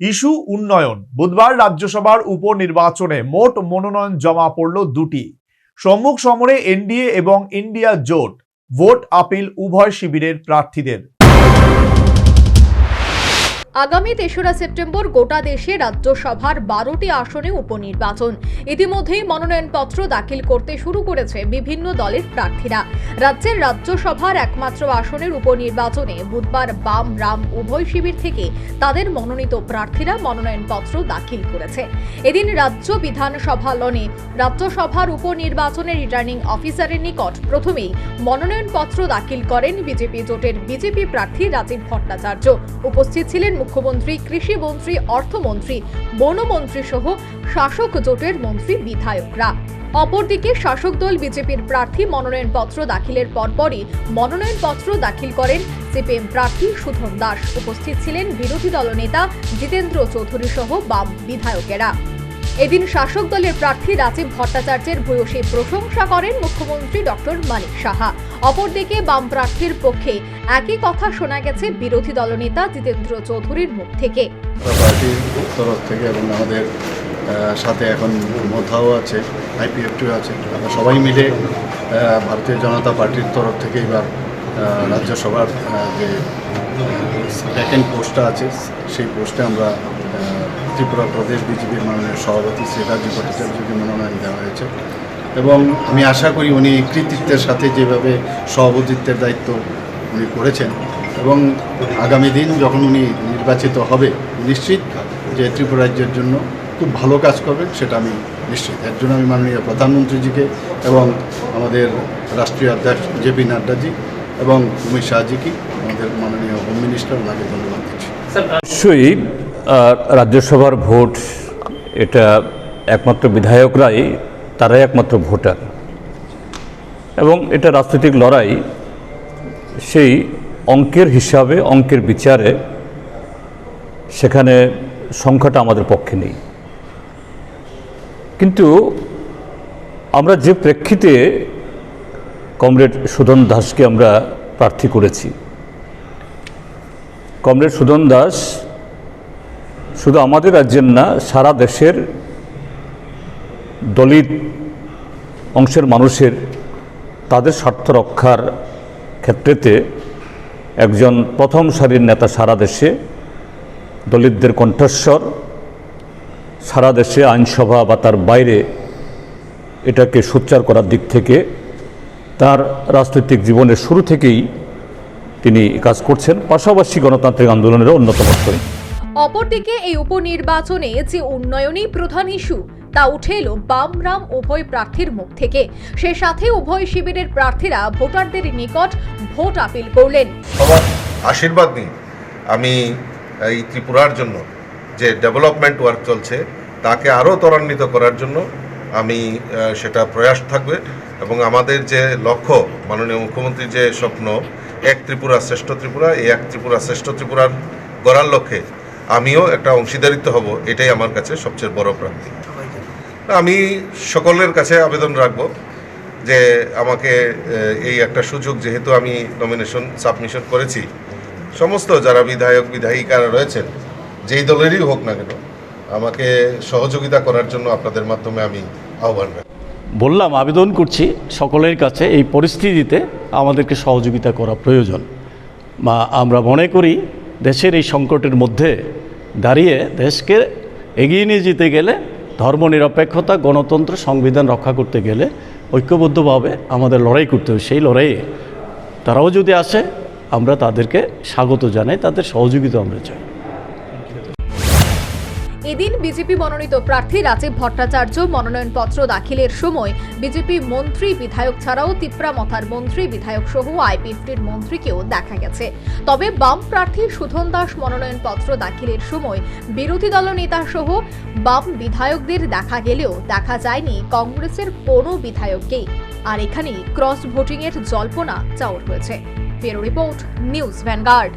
Issue উন্নয়ন। বুধবার রাজ্যসভার উপনির্বাচনে মোট মনোনয়ন জমা পড়ল দুটি। সম্মুখ সমরে এনডিএ এবং ইন্ডিয়া জোট। ভোট আপিল উভয় শিবিরের প্রার্থীদের। আগামী তেসরা সেপ্টেম্বর গোটা দেশে রাজ্যসভার বারোটি আসনে উপনির্বাচন। ইতিমধ্যেই মনোনয়নপত্র দাখিল করতে শুরু করেছে বিভিন্ন দলের প্রার্থীরা। রাজ্যের রাজ্যসভার একমাত্র আসনের উপনির্বাচনে বুধবার বাম, রাম, উভয় শিবির থেকে তাদের মনোনীত প্রার্থীরা মনোনয়নপত্র দাখিল করেছে। এদিন রাজ্য বিধানসভা লনে রাজ্যসভার উপনির্বাচনের রিটার্নিং অফিসারের নিকট প্রথমেই মনোনয়নপত্র দাখিল করেন বিজেপি জোটের বিজেপি প্রার্থী রাজীব ভট্টাচার্য। উপস্থিত ছিলেন মুখ্যমন্ত্রী কৃষিমন্ত্রী অর্থমন্ত্রী, বনমন্ত্রী সহ শাসক জোটের মন্ত্রী বিধায়করা। অপরদিকে শাসক দল বিজেপির প্রার্থী মনোনয়নপত্র দাখিলের পরপরই মনোনয়নপত্র দাখিল করেন সিপিএম প্রার্থী সুধন দাস। উপস্থিত ছিলেন বিরোধী দলনেতা জিতেন্দ্র চৌধুরী সহ বাম বিধায়কেরা। এদিন শাসক দলের প্রার্থী রাজীব ভট্টাচার্যের ভূয়সী প্রশংসা করেন মুখ্যমন্ত্রী ডক্টর মানিক সাহা। অপরদিকে বাম প্রার্থীর পক্ষে একই কথা শোনা গেছে বিরোধী দলনেতা জিতেন্দ্র চৌধুরীর মুখ থেকে। পার্টির তরফ থেকে এবং আমাদের সাথে এখন মোথাও আছে, আইপিএফটিও আছে, আমরা সবাই মিলে ভারতীয় জনতা পার্টির তরফ থেকে এবার রাজ্যসভার যে ভ্যাকেন্ট পোস্টটা আছে, সেই পোস্টে আমরা ত্রিপুরা প্রদেশ বিজেপির মাননীয় সভাপতি শ্রী রাজীব ভট্টাচার্যকে মনোনয়ন দেওয়া হয়েছে। এবং আমি আশা করি উনি কৃতিত্বের সাথে যেভাবে সভাপতিত্বের দায়িত্ব উনি করেছেন এবং আগামী দিন যখন উনি নির্বাচিত হবে নিশ্চিত যে ত্রিপুরা রাজ্যের জন্য খুব ভালো কাজ করবেন সেটা আমি নিশ্চিত। এর জন্য আমি মাননীয় প্রধানমন্ত্রীজিকে এবং আমাদের রাষ্ট্রীয় অধ্যক্ষ জেপি নাড্ডাজি এবং অমিত শাহজিকে আমাদের মাননীয় হোম মিনিস্টার ওনাকে ধন্যবাদ দিচ্ছি। অবশ্যই রাজ্যসভার ভোট, এটা একমাত্র বিধায়করাই, তারাই একমাত্র ভোটার। এবং এটা রাজনৈতিক লড়াই, সেই অঙ্কের হিসাবে, অঙ্কের বিচারে সেখানে সংখ্যাটা আমাদের পক্ষে নেই। কিন্তু আমরা যে প্রেক্ষিতে কমরেড সুদন দাসকে আমরা প্রার্থী করেছি, কমরেড সুদন দাস শুধু আমাদের রাজ্যের না, সারা দেশের দলিত অংশের মানুষের তাদের স্বার্থ রক্ষার ক্ষেত্রেতে একজন প্রথম সারির নেতা সারা দেশে, দলিতদের কণ্ঠস্বর, সারা দেশে আইনসভা বা তার বাইরে এটাকে সোচ্চার করার দিক থেকে তার রাজনৈতিক জীবনের শুরু থেকেই তিনি কাজ করছেন। পাশাপাশি গণতান্ত্রিক আন্দোলনের অন্যতম অপরদিকে এই উপনির্বাচনে যে উন্নয়নই প্রধান ইস্যু, তা উঠে এলো বাম রাম উভয় প্রার্থীর মুখ থেকে। সে সাথে উভয় শিবিরের প্রার্থীরা ভোটারদের নিকট ভোট আপিল করলেন। আশীর্বাদ নিই আমি এই ত্রিপুরার জন্য যে ডেভেলপমেন্ট ওয়ার্ক চলছে, তাকে আরও ত্বরান্বিত করার জন্য আমি সেটা প্রয়াস থাকবে। এবং আমাদের যে লক্ষ্য, মাননীয় মুখ্যমন্ত্রীর যে স্বপ্ন, এক ত্রিপুরা শ্রেষ্ঠ ত্রিপুরা, এই এক ত্রিপুরা শ্রেষ্ঠ ত্রিপুরার গড়ার লক্ষ্যে আমিও একটা অংশীদারিত্ব হব, এটাই আমার কাছে সবচেয়ে বড় প্রাপ্তি। আমি সকলের কাছে আবেদন রাখব যে আমাকে এই একটা সুযোগ যেহেতু আমি নমিনেশন সাবমিশন করেছি, সমস্ত যারা বিধায়ক, বিধায়িকারা রয়েছেন, যেই দলেরই হোক না কেন, আমাকে সহযোগিতা করার জন্য আপনাদের মাধ্যমে আমি আহ্বান রাখি। বললাম, আবেদন করছি সকলের কাছে এই পরিস্থিতিতে আমাদেরকে সহযোগিতা করা প্রয়োজন। বা আমরা মনে করি দেশের এই সংকটের মধ্যে দাঁড়িয়ে দেশকে এগিয়ে নিয়ে যেতে গেলে ধর্মনিরপেক্ষতা, গণতন্ত্র, সংবিধান রক্ষা করতে গেলে ঐক্যবদ্ধভাবে আমাদের লড়াই করতে হবে। সেই লড়াইয়ে তারাও যদি আসে, আমরা তাদেরকে স্বাগত জানাই, তাদের সহযোগিতা আমরা চাই। এদিন বিজেপি মনোনীত প্রার্থী রাজীব ভট্টাচার্য মনোনয়নপত্র দাখিলের সময় বিজেপি মন্ত্রী বিধায়ক ছাড়াও তিপ্রামথার মন্ত্রী বিধায়ক সহ আইপিএফটির মন্ত্রীকেও দেখা গেছে। তবে বাম প্রার্থী সুধন দাস মনোনয়নপত্র দাখিলের সময় বিরোধী দল নেতা সহ বাম বিধায়কদের দেখা গেলেও দেখা যায়নি কংগ্রেসের কোনো বিধায়ককেই। আর এখানেই ক্রস ভোটিংয়ের জল্পনা চাউর হয়েছে। Bureau report, news Vanguard.